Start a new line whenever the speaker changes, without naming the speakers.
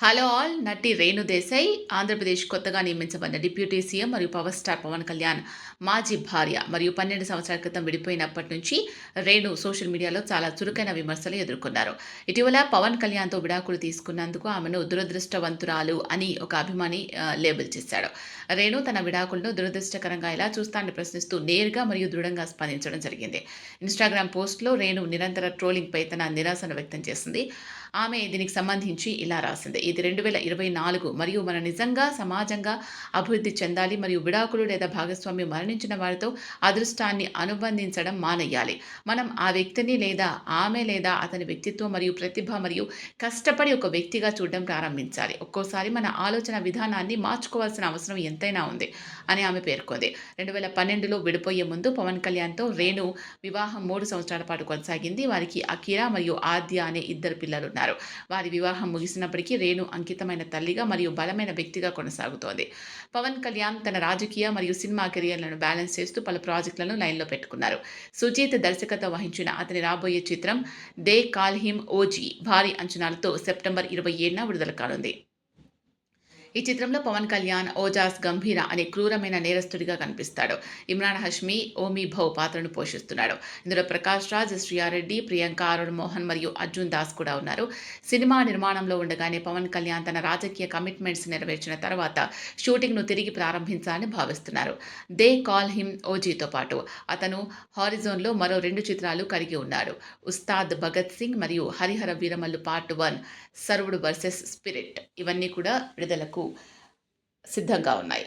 Hello all నటి రేణు దేశాయ్ ఆంధ్రప్రదేశ్ కొత్తగా నియమించబడిన డిప్యూటీ సీఎం మరియు పవర్ స్టార్ పవన్ కళ్యాణ్ మాజీ భార్య మరియు పన్నెండు సంవత్సరాల క్రితం విడిపోయినప్పటి నుంచి రేణు సోషల్ మీడియాలో చాలా చురుకైన విమర్శలు ఎదుర్కొన్నారు. ఇటీవల పవన్ కళ్యాణ్తో విడాకులు తీసుకున్నందుకు ఆమెను దురదృష్టవంతురాలు అని ఒక అభిమాని లేబుల్ చేశాడు. రేణు తన విడాకులను దురదృష్టకరంగా ఎలా చూస్తానని ప్రశ్నిస్తూ నేరుగా మరియు దృఢంగా స్పందించడం జరిగింది. ఇన్స్టాగ్రామ్ పోస్ట్లో రేణు నిరంతర ట్రోలింగ్పై తన నిరాశను వ్యక్తం చేసింది. ఆమె దీనికి సంబంధించి ఇలా రాసింది ఇది రెండు వేల ఇరవై నాలుగు మరియు మన నిజంగా సమాజంగా అభివృద్ధి చెందాలి మరియు విడాకులు లేదా భాగస్వామి మరణించిన వారితో అదృష్టాన్ని అనుబంధించడం మానేయాలి. మనం ఆ వ్యక్తిని లేదా ఆమె లేదా అతని వ్యక్తిత్వం మరియు ప్రతిభ మరియు కష్టపడి ఒక వ్యక్తిగా చూడడం ప్రారంభించాలి. ఒక్కోసారి మన ఆలోచన విధానాన్ని మార్చుకోవాల్సిన అవసరం ఎంతైనా ఉంది అని ఆమె పేర్కొంది. రెండు వేల పన్నెండులో విడిపోయే ముందు పవన్ కళ్యాణ్తో రేణు వివాహం మూడు సంవత్సరాల పాటు కొనసాగింది. వారికి అకిరా మరియు ఆద్య అనే ఇద్దరు పిల్లలు ఉన్నారు వారి వివాహం ముగిసినప్పటికీ రేణు అంకితమైన తల్లిగా మరియు బలమైన వ్యక్తిగా కొనసాగుతోంది. పవన్ కళ్యాణ్ తన రాజకీయ మరియు సినిమా కెరియర్లను బ్యాలెన్స్ చేస్తూ పలు ప్రాజెక్టులను లైన్లో పెట్టుకున్నారు. సుజీత్ దర్శకత్వం వహించిన అతని రాబోయే చిత్రం దే కాల్ హిమ్ ఓజీ భారీ అంచనాలతో సెప్టెంబర్ ఇరవై ఏడున విడుదల కానుంది. ఈ చిత్రంలో పవన్ కళ్యాణ్ ఓజాస్ గంభీర అనే క్రూరమైన నేరస్తుడిగా కనిపిస్తాడు. ఇమ్రాన్ హష్మి ఓమీ భౌ పాత్రను పోషిస్తున్నాడు. ఇందులో ప్రకాష్ రాజ్ శ్రీయారెడ్డి ప్రియాంక అరుణ్ మోహన్ మరియు అర్జున్ దాస్ కూడా ఉన్నారు. సినిమా నిర్మాణంలో ఉండగానే పవన్ కళ్యాణ్ తన రాజకీయ కమిట్మెంట్స్ నెరవేర్చిన తర్వాత షూటింగ్ను తిరిగి ప్రారంభించాలని భావిస్తున్నారు. దే కాల్ హిమ్ ఓజీతో పాటు అతను హారిజోన్లో మరో రెండు చిత్రాలు కలిగి ఉన్నాడు. ఉస్తాద్ భగత్ సింగ్ మరియు హరిహర వీరమల్లు పార్ట్ వన్ సర్వుడు వర్సెస్ స్పిరిట్ ఇవన్నీ కూడా విడుదలకు సిద్ధంగా ఉన్నాయి.